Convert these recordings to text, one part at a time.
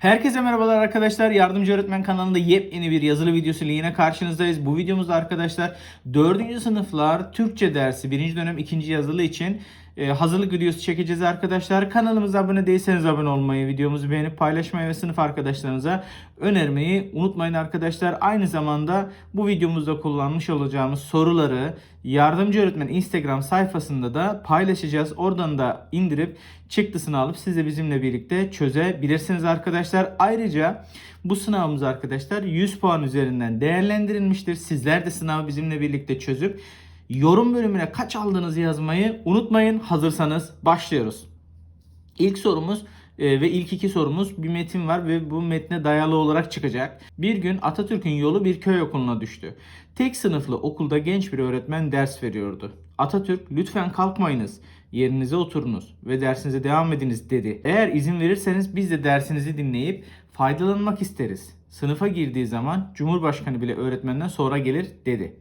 Herkese merhabalar arkadaşlar. Yardımcı Öğretmen kanalında yepyeni bir yazılı videosu ile yine karşınızdayız. Bu videomuzda arkadaşlar 4. sınıflar Türkçe dersi 1. dönem 2. yazılı için e, hazırlık videosu çekeceğiz arkadaşlar. Kanalımıza abone değilseniz abone olmayı, videomuzu beğenip paylaşmayı ve sınıf arkadaşlarınıza önermeyi unutmayın arkadaşlar. Aynı zamanda bu videomuzda kullanmış olacağımız soruları yardımcı öğretmen Instagram sayfasında da paylaşacağız. Oradan da indirip çıktısını alıp siz de bizimle birlikte çözebilirsiniz arkadaşlar. Ayrıca bu sınavımız arkadaşlar 100 puan üzerinden değerlendirilmiştir. Sizler de sınavı bizimle birlikte çözüp yorum bölümüne kaç aldığınızı yazmayı unutmayın. Hazırsanız başlıyoruz. İlk sorumuz e, ve ilk iki sorumuz bir metin var ve bu metne dayalı olarak çıkacak. Bir gün Atatürk'ün yolu bir köy okuluna düştü. Tek sınıflı okulda genç bir öğretmen ders veriyordu. Atatürk lütfen kalkmayınız, yerinize oturunuz ve dersinize devam ediniz dedi. Eğer izin verirseniz biz de dersinizi dinleyip faydalanmak isteriz. Sınıfa girdiği zaman Cumhurbaşkanı bile öğretmenden sonra gelir dedi.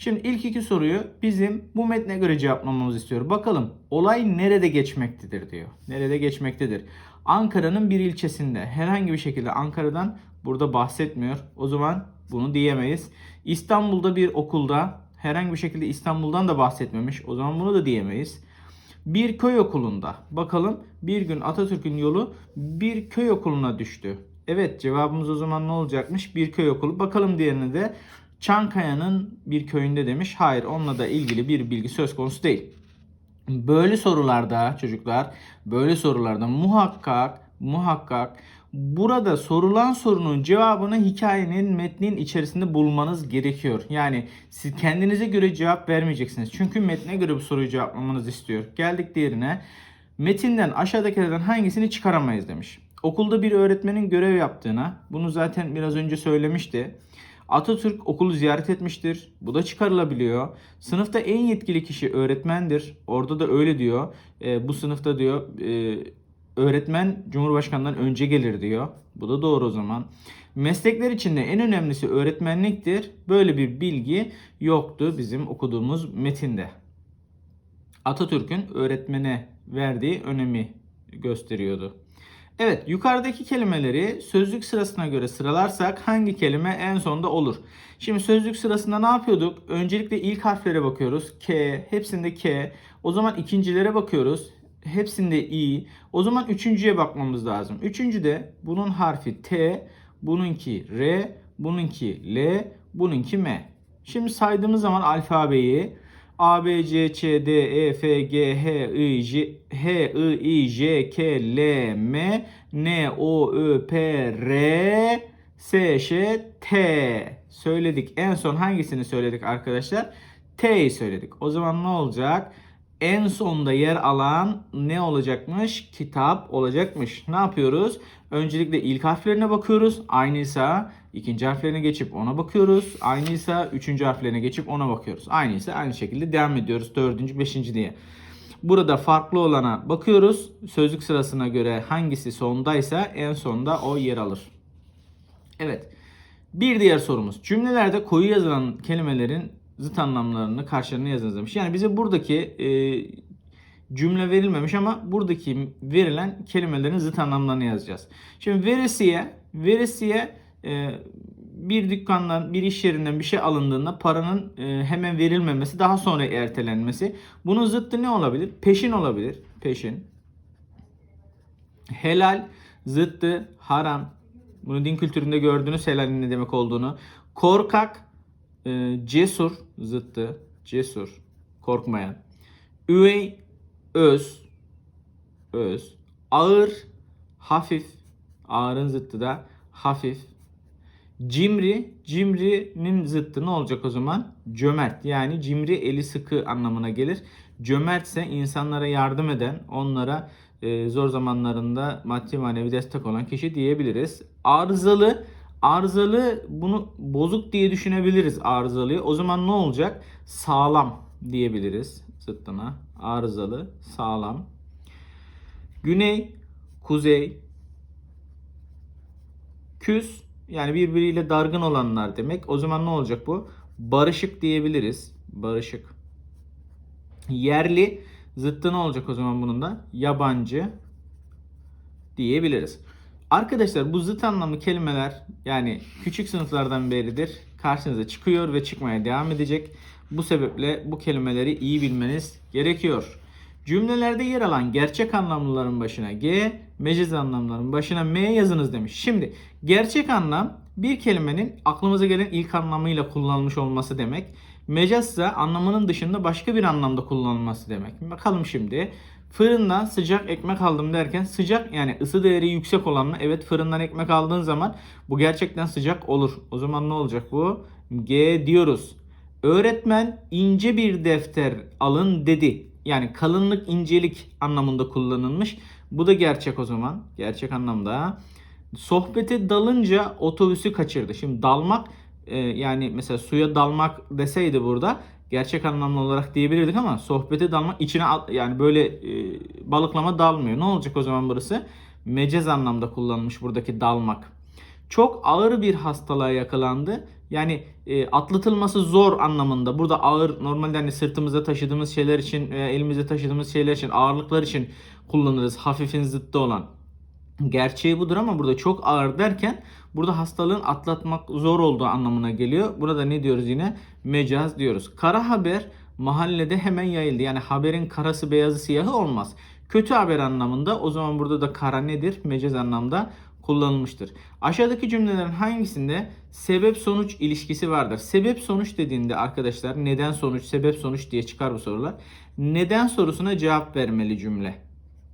Şimdi ilk iki soruyu bizim bu metne göre cevaplamamızı istiyor. Bakalım olay nerede geçmektedir diyor. Nerede geçmektedir? Ankara'nın bir ilçesinde herhangi bir şekilde Ankara'dan burada bahsetmiyor. O zaman bunu diyemeyiz. İstanbul'da bir okulda herhangi bir şekilde İstanbul'dan da bahsetmemiş. O zaman bunu da diyemeyiz. Bir köy okulunda bakalım bir gün Atatürk'ün yolu bir köy okuluna düştü. Evet cevabımız o zaman ne olacakmış? Bir köy okulu. Bakalım diğerine de Çankaya'nın bir köyünde demiş. Hayır onunla da ilgili bir bilgi söz konusu değil. Böyle sorularda çocuklar böyle sorularda muhakkak muhakkak burada sorulan sorunun cevabını hikayenin metnin içerisinde bulmanız gerekiyor. Yani siz kendinize göre cevap vermeyeceksiniz. Çünkü metne göre bu soruyu cevaplamanızı istiyor. Geldik diğerine. Metinden aşağıdakilerden hangisini çıkaramayız demiş. Okulda bir öğretmenin görev yaptığına, bunu zaten biraz önce söylemişti. Atatürk okulu ziyaret etmiştir. Bu da çıkarılabiliyor. Sınıfta en yetkili kişi öğretmendir. Orada da öyle diyor. E, bu sınıfta diyor e, öğretmen Cumhurbaşkanından önce gelir diyor. Bu da doğru o zaman. Meslekler içinde en önemlisi öğretmenliktir. Böyle bir bilgi yoktu bizim okuduğumuz metinde. Atatürk'ün öğretmene verdiği önemi gösteriyordu. Evet, yukarıdaki kelimeleri sözlük sırasına göre sıralarsak hangi kelime en sonda olur? Şimdi sözlük sırasında ne yapıyorduk? Öncelikle ilk harflere bakıyoruz. K, hepsinde K. O zaman ikincilere bakıyoruz. Hepsinde I. O zaman üçüncüye bakmamız lazım. Üçüncüde bunun harfi T, bununki R, bununki L, bununki M. Şimdi saydığımız zaman alfabeyi A, B, C, Ç, D, E, F, G, H, I, J, H, I, I, J, K, L, M, N, O, Ö, P, R, S, Ş, T. Söyledik. En son hangisini söyledik arkadaşlar? T'yi söyledik. O zaman ne olacak? En sonda yer alan ne olacakmış? Kitap olacakmış. Ne yapıyoruz? Öncelikle ilk harflerine bakıyoruz. Aynıysa ikinci harflerine geçip ona bakıyoruz. Aynıysa üçüncü harflerine geçip ona bakıyoruz. Aynıysa aynı şekilde devam ediyoruz. Dördüncü, beşinci diye. Burada farklı olana bakıyoruz. Sözlük sırasına göre hangisi sondaysa en sonda o yer alır. Evet. Bir diğer sorumuz. Cümlelerde koyu yazılan kelimelerin zıt anlamlarını karşılarına yazınız demiş. Yani bize buradaki e, cümle verilmemiş ama buradaki verilen kelimelerin zıt anlamlarını yazacağız. Şimdi veresiye, veresiye e, bir dükkandan, bir iş yerinden bir şey alındığında paranın e, hemen verilmemesi, daha sonra ertelenmesi. Bunun zıttı ne olabilir? Peşin olabilir. Peşin. Helal, zıttı, haram. Bunu din kültüründe gördünüz helalin ne demek olduğunu. Korkak, e, cesur, zıttı, cesur, korkmayan. Üvey, öz, öz. Ağır, hafif. Ağırın zıttı da hafif. Cimri, cimrinin zıttı ne olacak o zaman? Cömert. Yani cimri eli sıkı anlamına gelir. Cömertse insanlara yardım eden, onlara e, zor zamanlarında maddi manevi destek olan kişi diyebiliriz. Arızalı, arızalı bunu bozuk diye düşünebiliriz arızalıyı. O zaman ne olacak? Sağlam diyebiliriz zıttına. Arızalı, sağlam. Güney, kuzey, küs yani birbiriyle dargın olanlar demek. O zaman ne olacak bu? Barışık diyebiliriz. Barışık. Yerli zıttı ne olacak o zaman bunun da? Yabancı diyebiliriz. Arkadaşlar bu zıt anlamlı kelimeler yani küçük sınıflardan beridir karşınıza çıkıyor ve çıkmaya devam edecek. Bu sebeple bu kelimeleri iyi bilmeniz gerekiyor. Cümlelerde yer alan gerçek anlamlıların başına G, meciz anlamların başına M yazınız demiş. Şimdi gerçek anlam bir kelimenin aklımıza gelen ilk anlamıyla kullanılmış olması demek. Mecaz ise anlamının dışında başka bir anlamda kullanılması demek. Bakalım şimdi. Fırından sıcak ekmek aldım derken sıcak yani ısı değeri yüksek olan mı? Evet fırından ekmek aldığın zaman bu gerçekten sıcak olur. O zaman ne olacak bu? G diyoruz. Öğretmen ince bir defter alın dedi. Yani kalınlık incelik anlamında kullanılmış. Bu da gerçek o zaman. Gerçek anlamda. Sohbete dalınca otobüsü kaçırdı. Şimdi dalmak e, yani mesela suya dalmak deseydi burada gerçek anlamlı olarak diyebilirdik ama sohbete dalmak içine yani böyle e, balıklama dalmıyor. Ne olacak o zaman burası? Mecaz anlamda kullanılmış buradaki dalmak. Çok ağır bir hastalığa yakalandı. Yani e, atlatılması zor anlamında. Burada ağır normalde hani sırtımızda taşıdığımız şeyler için veya elimizde taşıdığımız şeyler için ağırlıklar için kullanırız. Hafifin zıttı olan. Gerçeği budur ama burada çok ağır derken burada hastalığın atlatmak zor olduğu anlamına geliyor. Burada ne diyoruz yine? Mecaz diyoruz. Kara haber mahallede hemen yayıldı. Yani haberin karası beyazı siyahı olmaz. Kötü haber anlamında o zaman burada da kara nedir? Mecaz anlamda kullanılmıştır. Aşağıdaki cümlelerin hangisinde sebep sonuç ilişkisi vardır? Sebep sonuç dediğinde arkadaşlar neden sonuç sebep sonuç diye çıkar bu sorular. Neden sorusuna cevap vermeli cümle.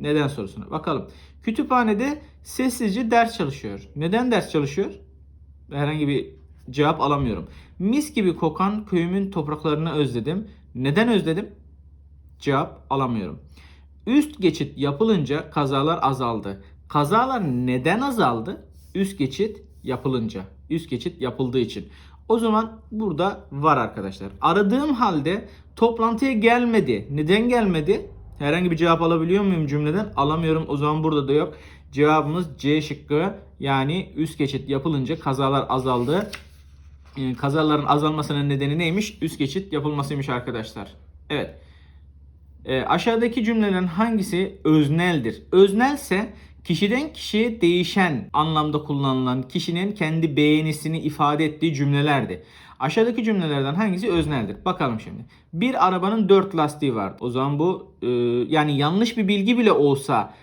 Neden sorusuna. Bakalım. Kütüphanede sessizce ders çalışıyor. Neden ders çalışıyor? Herhangi bir cevap alamıyorum. Mis gibi kokan köyümün topraklarını özledim. Neden özledim? Cevap alamıyorum. Üst geçit yapılınca kazalar azaldı. Kazalar neden azaldı? Üst geçit yapılınca. Üst geçit yapıldığı için. O zaman burada var arkadaşlar. Aradığım halde toplantıya gelmedi. Neden gelmedi? Herhangi bir cevap alabiliyor muyum cümleden? Alamıyorum. O zaman burada da yok. Cevabımız C şıkkı. Yani üst geçit yapılınca kazalar azaldı. Ee, kazaların azalmasının nedeni neymiş? Üst geçit yapılmasıymış arkadaşlar. Evet. E, aşağıdaki cümlelerin hangisi özneldir? Öznelse kişiden kişiye değişen anlamda kullanılan kişinin kendi beğenisini ifade ettiği cümlelerdi. Aşağıdaki cümlelerden hangisi özneldir? Bakalım şimdi. Bir arabanın dört lastiği var. O zaman bu e, yani yanlış bir bilgi bile olsa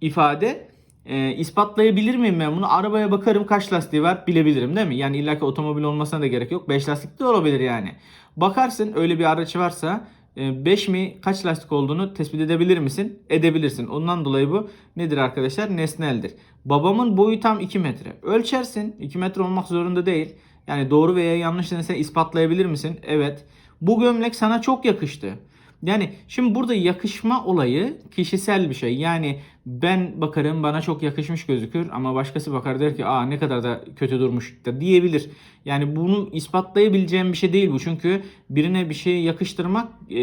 ifade e, ispatlayabilir miyim ben bunu? Arabaya bakarım kaç lastiği var bilebilirim değil mi? Yani illaki otomobil olmasına da gerek yok. 5 lastik de olabilir yani. Bakarsın öyle bir araç varsa 5 mi kaç lastik olduğunu tespit edebilir misin? Edebilirsin. Ondan dolayı bu nedir arkadaşlar? Nesneldir. Babamın boyu tam 2 metre. Ölçersin. 2 metre olmak zorunda değil. Yani doğru veya yanlış sen ispatlayabilir misin? Evet. Bu gömlek sana çok yakıştı. Yani şimdi burada yakışma olayı kişisel bir şey. Yani ben bakarım bana çok yakışmış gözükür ama başkası bakar der ki aa ne kadar da kötü durmuş da diyebilir. Yani bunu ispatlayabileceğim bir şey değil bu. Çünkü birine bir şey yakıştırmak e,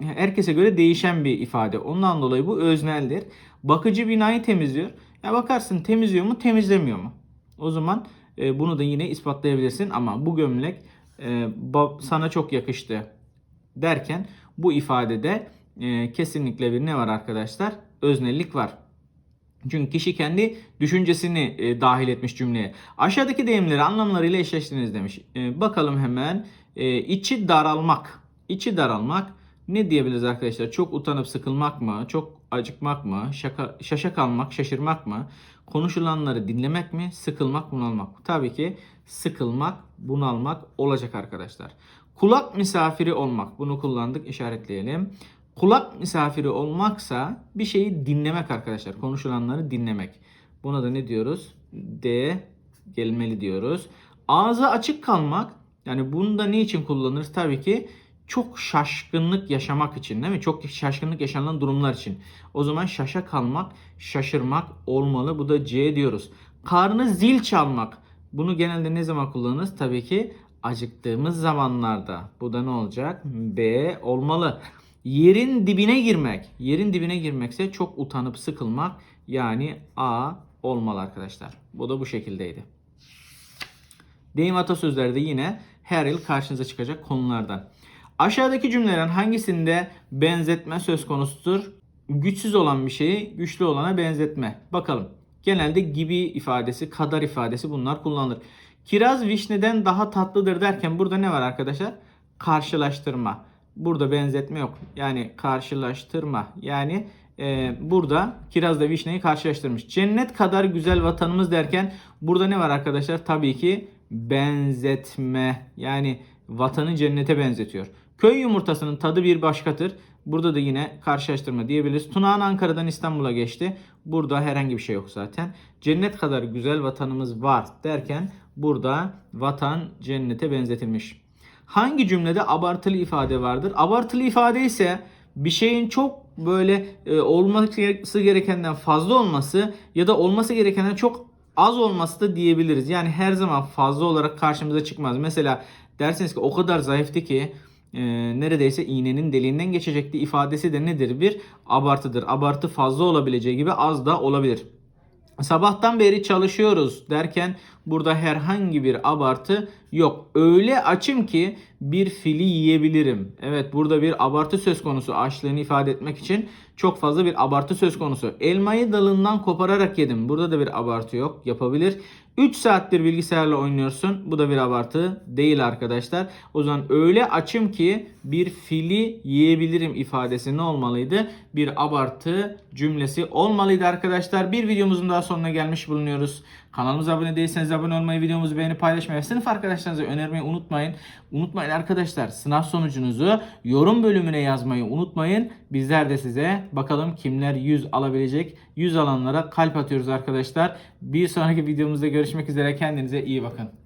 herkese göre değişen bir ifade. Ondan dolayı bu özneldir. Bakıcı binayı temizliyor. Ya bakarsın temizliyor mu temizlemiyor mu? O zaman e, bunu da yine ispatlayabilirsin ama bu gömlek e, sana çok yakıştı derken bu ifadede e, kesinlikle bir ne var arkadaşlar? Öznellik var. Çünkü kişi kendi düşüncesini e, dahil etmiş cümleye. Aşağıdaki deyimleri anlamlarıyla eşleştiriniz demiş. E, bakalım hemen. E, içi daralmak. İçi daralmak ne diyebiliriz arkadaşlar? Çok utanıp sıkılmak mı? Çok acıkmak mı? Şaka, şaşa kalmak, şaşırmak mı? Konuşulanları dinlemek mi? Sıkılmak, bunalmak mı? Tabii ki sıkılmak, bunalmak olacak arkadaşlar. Kulak misafiri olmak. Bunu kullandık, işaretleyelim. Kulak misafiri olmaksa bir şeyi dinlemek arkadaşlar. Konuşulanları dinlemek. Buna da ne diyoruz? D gelmeli diyoruz. Ağzı açık kalmak. Yani bunu da ne için kullanırız? Tabii ki çok şaşkınlık yaşamak için değil mi? Çok şaşkınlık yaşanan durumlar için. O zaman şaşa kalmak, şaşırmak olmalı. Bu da C diyoruz. Karnı zil çalmak. Bunu genelde ne zaman kullanırız? Tabii ki acıktığımız zamanlarda. Bu da ne olacak? B olmalı. Yerin dibine girmek. Yerin dibine girmekse çok utanıp sıkılmak. Yani A olmalı arkadaşlar. Bu da bu şekildeydi. Deyim atasözleri de yine her yıl karşınıza çıkacak konulardan. Aşağıdaki cümlelerin hangisinde benzetme söz konusudur? Güçsüz olan bir şeyi güçlü olana benzetme. Bakalım. genelde gibi ifadesi, kadar ifadesi bunlar kullanılır. Kiraz vişneden daha tatlıdır derken burada ne var arkadaşlar? Karşılaştırma. Burada benzetme yok. Yani karşılaştırma. Yani e, burada kirazla vişneyi karşılaştırmış. Cennet kadar güzel vatanımız derken burada ne var arkadaşlar? Tabii ki benzetme. Yani vatanı cennete benzetiyor. Köy yumurtasının tadı bir başkadır. Burada da yine karşılaştırma diyebiliriz. Tunağan Ankara'dan İstanbul'a geçti. Burada herhangi bir şey yok zaten. Cennet kadar güzel vatanımız var derken burada vatan cennete benzetilmiş. Hangi cümlede abartılı ifade vardır? Abartılı ifade ise bir şeyin çok böyle e, olması gerekenden fazla olması ya da olması gerekenden çok az olması da diyebiliriz. Yani her zaman fazla olarak karşımıza çıkmaz. Mesela derseniz ki o kadar zayıftı ki e, neredeyse iğnenin deliğinden geçecekti ifadesi de nedir? Bir abartıdır. Abartı fazla olabileceği gibi az da olabilir. Sabahtan beri çalışıyoruz derken burada herhangi bir abartı yok. Öyle açım ki bir fili yiyebilirim. Evet burada bir abartı söz konusu açlığını ifade etmek için çok fazla bir abartı söz konusu. Elmayı dalından kopararak yedim. Burada da bir abartı yok. Yapabilir. 3 saattir bilgisayarla oynuyorsun. Bu da bir abartı değil arkadaşlar. O zaman öyle açım ki bir fili yiyebilirim ifadesi ne olmalıydı? Bir abartı cümlesi olmalıydı arkadaşlar. Bir videomuzun daha sonuna gelmiş bulunuyoruz. Kanalımıza abone değilseniz abone olmayı, videomuzu beğenip paylaşmayı sınıf arkadaşlarınıza önermeyi unutmayın. Unutmayın arkadaşlar sınav sonucunuzu yorum bölümüne yazmayı unutmayın. Bizler de size bakalım kimler 100 alabilecek. 100 alanlara kalp atıyoruz arkadaşlar. Bir sonraki videomuzda görüşmek üzere. Kendinize iyi bakın.